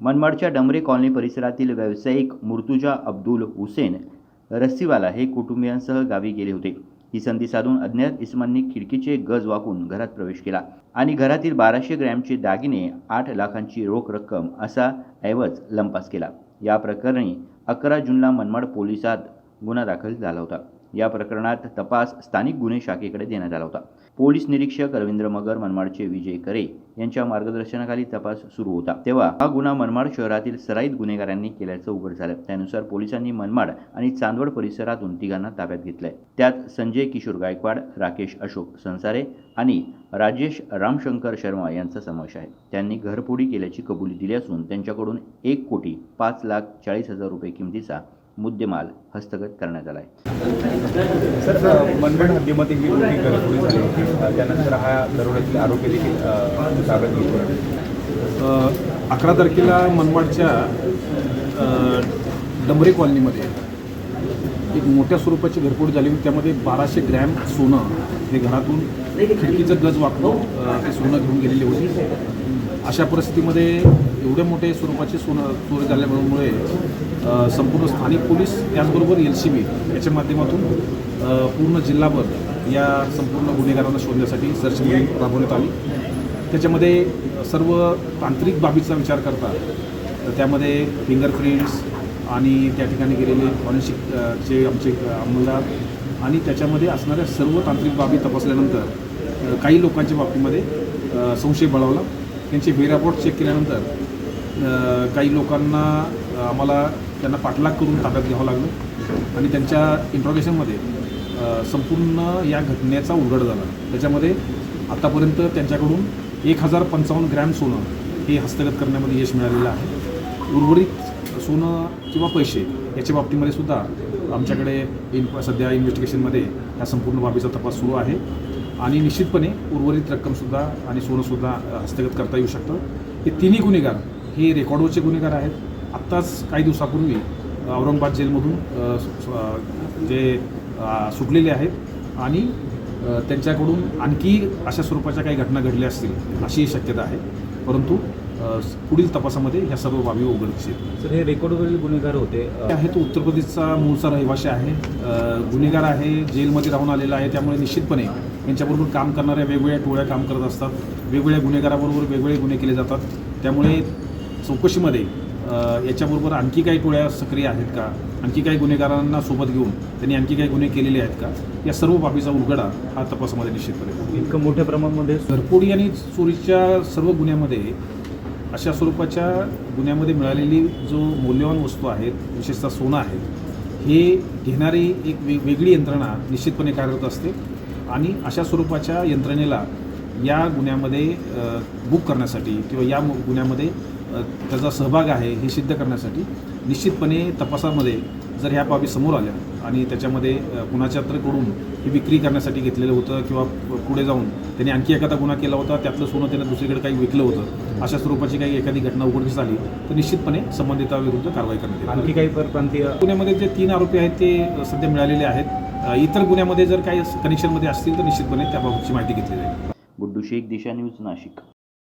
मनमाडच्या डमरे colony परिसरातील व्यावसायिक मुर्तुजा अब्दुल हुसेन रस्सीवाला हे कुटुंबियांसह गावी गेले होते. ही संधी साधून अज्ञात इस्मांनी खिडकीचे गज वाकून घरात प्रवेश केला आणि घरातील बाराशे ग्रॅमचे दागिने आठ लाखांची रोख रक्कम असा ऐवज लंपास केला. या प्रकरणी अकरा जूनला मनमाड पोलिसात गुन्हा दाखल झाला होता. या प्रकरणात तपास स्थानिक गुन्हे शाखेकडे देण्यात आला होता. पोलीस निरीक्षक रवींद्र मगर मनमाडचे विजय करे यांच्या मार्गदर्शनाखाली तपास सुरू होता. तेव्हा हा गुन्हा मनमाड शहरातील सराईत गुन्हेगारांनी केल्याचं उघड झालं. त्यानुसार पोलिसांनी मनमाड आणि चांदवड परिसरातून तिघांना ताब्यात घेतलंय. त्यात संजय किशोर गायकवाड राकेश अशोक संसारे आणि राजेश रामशंकर शर्मा यांचा समावेश आहे. त्यांनी घरफोडी केल्याची कबुली दिली असून त्यांच्याकडून एक कोटी पाच लाख चाळीस हजार रुपये किमतीचा मुद्देमाल हस्तगत करण्यात आला आहे. सर मनमाड हद्दीमध्ये ही झाली होती. त्यानंतर हा दरोड्यातील आरोपी देखील ताब्यात घेतला अकरा तारखेला मनमाडच्या अ, डमरे कॉलनीमध्ये एक मोठ्या स्वरूपाची घरफोड झाली होती. त्यामध्ये बाराशे ग्रॅम सोनं हे घरातून खिडकीचं गज वापरून ते सोनं घेऊन गेलेले होते. अशा परिस्थितीमध्ये एवढे मोठे स्वरूपाचे सोनं चोरी झाल्यामुळे संपूर्ण स्थानिक पोलीस त्याचबरोबर एल सी बी याच्या माध्यमातून पूर्ण जिल्हाभर या संपूर्ण गुन्हेगारांना शोधण्यासाठी सर्च मोहीम राबवण्यात आली. त्याच्यामध्ये सर्व तांत्रिक बाबीचा विचार करता तर त्यामध्ये फिंगरप्रिंट्स आणि त्या ठिकाणी गेलेले फॉरेन्सिक जे आमचे अंमलदार आणि त्याच्यामध्ये असणाऱ्या सर्व तांत्रिक बाबी तपासल्यानंतर काही लोकांच्या बाबतीमध्ये संशय बळावला. त्यांचे बेरापोर्ट चेक केल्यानंतर काही लोकांना आम्हाला त्यांना पाठलाग करून ताब्यात घ्यावं लागलं. आणि त्यांच्या इंट्रॉगेशनमध्ये संपूर्ण या घटनेचा उलगड झाला. त्याच्यामध्ये आत्तापर्यंत त्यांच्याकडून एक हजार पंचावन्न ग्रॅम सोनं हे हस्तगत करण्यामध्ये यश मिळालेलं आहे. उर्वरित सोनं किंवा पैसे याच्या बाबतीमध्ये सुद्धा आमच्याकडे इन सध्या इन्व्हेस्टिगेशनमध्ये ह्या संपूर्ण बाबीचा तपास सुरू आहे. आणि निश्चितपणे उर्वरित रक्कमसुद्धा आणि सोनंसुद्धा हस्तगत करता येऊ शकतं. हे तिन्ही गुन्हेगार हे रेकॉर्डवरचे गुन्हेगार आहेत. आत्ताच काही दिवसापूर्वी औरंगाबाद जेलमधून जे सुटलेले आहेत आणि त्यांच्याकडून आणखी अशा स्वरूपाच्या काही घटना घडल्या असतील अशी शक्यता आहे. परंतु पुढील तपासामध्ये ह्या सर्व बाबी उघडकीस येतील. सर हे रेकॉर्डवरील गुन्हेगार होते. आहे तो उत्तर प्रदेशचा मूळचा रहिवासी आहे. गुन्हेगार आहे जेलमध्ये राहून आलेला आहे. त्यामुळे निश्चितपणे यांच्याबरोबर काम करणाऱ्या वेगवेगळ्या टोळ्या काम करत असतात. वेगवेगळ्या गुन्हेगाराबरोबर वेगवेगळे गुन्हे केले जातात. त्यामुळे चौकशीमध्ये याच्याबरोबर आणखी काही टोळ्या सक्रिय आहेत का? आणखी काही गुन्हेगारांना सोबत घेऊन त्यांनी आणखी काही गुन्हे केलेले आहेत का? या सर्व बाबीचा उलगडा हा तपासामध्ये निश्चितपणे होईल. इतकं मोठ्या प्रमाणामध्ये? घरफोडी आणि चोरीच्या सर्व गुन्ह्यामध्ये अशा स्वरूपाच्या गुन्ह्यामध्ये मिळालेली जो मौल्यवान वस्तू आहेत विशेषतः सोनं आहे हे घेणारी एक वे वेगळी यंत्रणा निश्चितपणे कार्यरत असते. आणि अशा स्वरूपाच्या यंत्रणेला या गुन्ह्यामध्ये बुक करण्यासाठी किंवा या मु- गुन्ह्यामध्ये त्याचा सहभाग आहे हे सिद्ध करण्यासाठी निश्चितपणे तपासामध्ये जर ह्या बाबी समोर आल्या आणि त्याच्यामध्ये कुणाच्या कडून ही विक्री करण्यासाठी घेतलेलं होतं किंवा पुढे जाऊन त्यांनी आणखी एखादा गुन्हा केला होता त्यातलं सोनं त्यानं दुसरीकडे काही विकलं होतं अशा स्वरूपाची काही एखादी घटना उघडकीस आली तर निश्चितपणे संबंधिताविरुद्ध कारवाई करण्यात येईल. आणखी काही परप्रांतीय गुन्ह्यामध्ये जे तीन आरोपी आहेत ते सध्या मिळालेले आहेत. इतर गुन्ह्यामध्ये जर काही कनेक्शनमध्ये असतील तर निश्चितपणे त्याबाबतची माहिती घेतली जाईल. गुड्डू शेख दिशा न्यूज नाशिक.